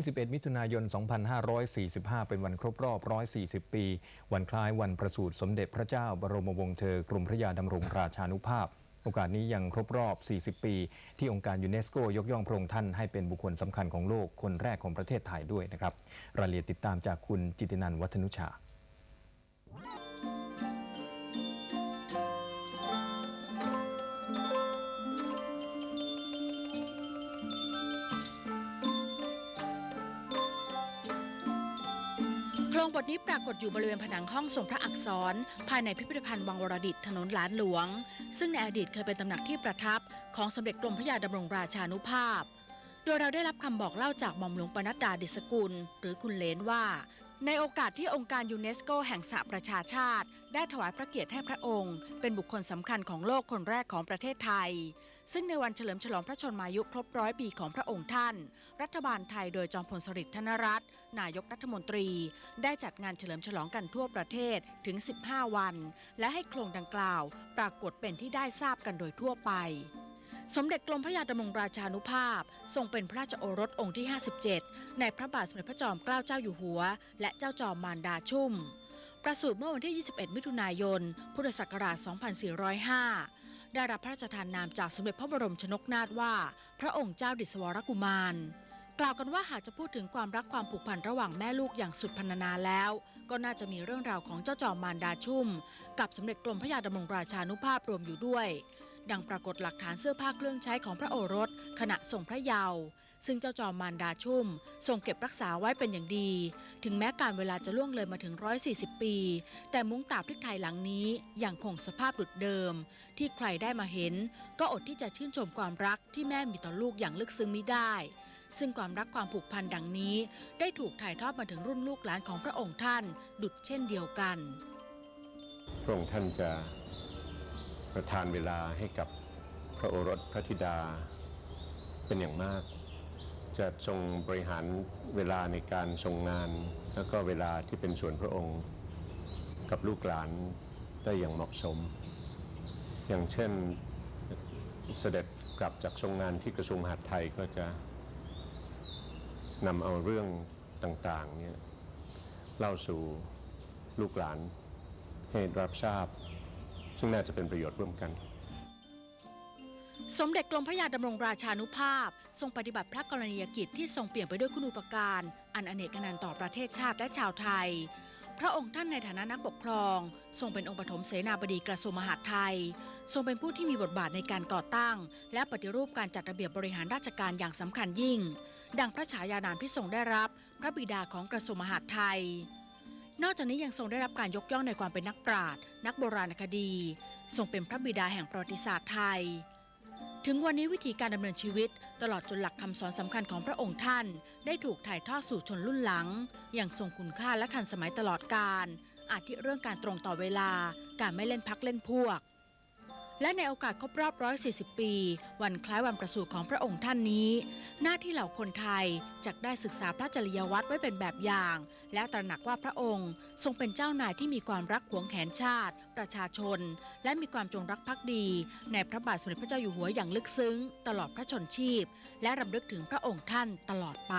21 มิถุนายน 2545 เป็นวันครบรอบ 140 ปี วันคล้ายวันประสูติสมเด็จพระเจ้าบรมวงศ์เธอกรมพระยาดำรงราชานุภาพ โอกาสนี้ยังครบรอบ 40 ปี ที่องค์การยูเนสโกยกย่องพระองค์ท่านให้เป็นบุคคลสำคัญของโลกคนแรกของประเทศไทยด้วยนะครับ รายละเอียดติดตามจากคุณจิตินันวัฒนุชา โครงบทนี้ปรากฏอยู่บริเวณผนังห้องทรงพระอักษร ภายในพิพิธภัณฑ์วังวรดิตถนนหลานหลวง ซึ่งในอดีตเคยเป็นตำหนักที่ประทับ ของสมเด็จกรมพระยาดำรงราชานุภาพ โดยเราได้รับคำบอกเล่าจากหม่อมหลวงปนัดดาดิสกุล หรือคุณเลนว่า ในโอกาสที่องค์การยูเนสโกแห่งสหประชาชาติ ได้ถวายพระเกียรติให้พระองค์ เป็นบุคคลสำคัญของโลกคนแรกของประเทศไทย ซึ่งในวันเฉลิมฉลองพระชนมายุครบร้อยปีของพระองค์ท่าน รัฐบาลไทยโดยจอมพลสฤษดิ์ธนรัตน์นายกรัฐมนตรี ได้จัดงานเฉลิมฉลองกันทั่วประเทศถึง 15 วัน และให้โครงดังกล่าว ปรากฏเป็นที่ได้ทราบกันโดยทั่วไปสมเด็จกรมพระยาดำรงราชานุภาพ ทรงเป็นพระราชโอรสองค์ที่ 57 ในพระบาทสมเด็จพระจอมเกล้าเจ้าอยู่หัว และเจ้าจอมมารดาชุ่ม ประสูติเมื่อวันที่ 21 มิถุนายน พุทธศักราช 2405 ได้รับพระราชทานนามจากสมเด็จพระบรมชนกนาถว่า พระองค์เจ้าดิศวรกุมาร กล่าวกันว่าหากจะพูดถึงความรักความผูกพันระหว่างแม่ลูกอย่างสุดพรรณนาแล้ว ก็น่าจะมีเรื่องราวของเจ้าจอมมารดาชุ่ม กับสมเด็จกรมพระยาดำรงราชานุภาพรวมอยู่ด้วย ดังปรากฏหลักฐานเสื้อผ้าเครื่องใช้ของพระโอรส ขณะทรงพระเยาว์ซึ่งเจ้าจอมมารดาชุ่มทรงเก็บรักษาไว้เป็นอย่างดี ถึงแม้การเวลาจะล่วงเลยมาถึง 140 ปี แต่มุ้งตาพริกไทยหลังนี้ยังคงสภาพดุดเดิม ที่ใครได้มาเห็น ก็อดที่จะชื่นชมความรักที่แม่มีต่อลูกอย่างลึกซึ้งมิได้ ซึ่งความรักความผูกพันดังนี้ ได้ถูกถ่ายทอดมาถึงรุ่นลูกหลานของพระองค์ท่าน ดุดเช่นเดียวกันพระองค์ท่านจะ ประทานเวลาให้กับพระโอรสพระธิดาเป็นอย่างมาก จะทรงบริหารเวลาในการทรงงาน แล้วก็เวลาที่เป็นส่วนพระองค์ กับลูกหลานได้อย่างเหมาะสม อย่างเช่นเสด็จกลับจากทรงงานที่กระทรวงมหาดไทยก็จะนำเอาเรื่องต่างๆเนี่ยเล่าสู่ลูกหลานให้รับทราบ ซึ่งน่าจะเป็นประโยชน์ร่วมกัน สมเด็จกรมพระยาดำรงราชานุภาพ ทรงปฏิบัติพระกรณียกิจที่ทรงเปลี่ยนไปด้วยคุณูปการ อันอเนกนันต์ต่อประเทศชาติและชาวไทย พระองค์ท่านในฐานะนักปกครอง ทรงเป็นองค์ปฐมเสนาบดีกระทรวงมหาดไทย ทรงเป็นผู้ที่มีบทบาทในการก่อตั้ง และปฏิรูปการจัดระเบียบบริหารราชการอย่างสำคัญยิ่ง ดังพระฉายานามที่ทรงได้รับ พระบิดาของกระทรวงมหาดไทย นอกจากนี้ยังทรงได้รับการยกย่องในความเป็นนักปราชญ์นักโบราณคดี ทรงเป็นพระบิดาแห่งประวัติศาสตร์ไทย ถึงวันนี้วิธีการดำเนินชีวิต ตลอดจนหลักคำสอนสำคัญของพระองค์ท่าน ได้ถูกถ่ายทอดสู่ชนรุ่นหลัง อย่างทรงคุณค่าและทันสมัยตลอดกาลอาทิเรื่องการตรงต่อเวลา การไม่เล่นพักเล่นพวก และในโอกาสครบรอบ 140 ปี วันคล้ายวันประสูติของพระองค์ท่านนี้ หน้าที่เหล่าคนไทยจะได้ศึกษาพระจริยวัตรไว้เป็นแบบอย่าง และตระหนักว่าพระองค์ ทรงเป็นเจ้านายที่มีความรักหวงแหนชาติ ประชาชน และมีความจงรักภักดี ในพระบาทสมเด็จพระเจ้าอยู่หัวอย่างลึกซึ้ง ตลอดพระชนชีพ และรำลึกถึงพระองค์ท่านตลอดไป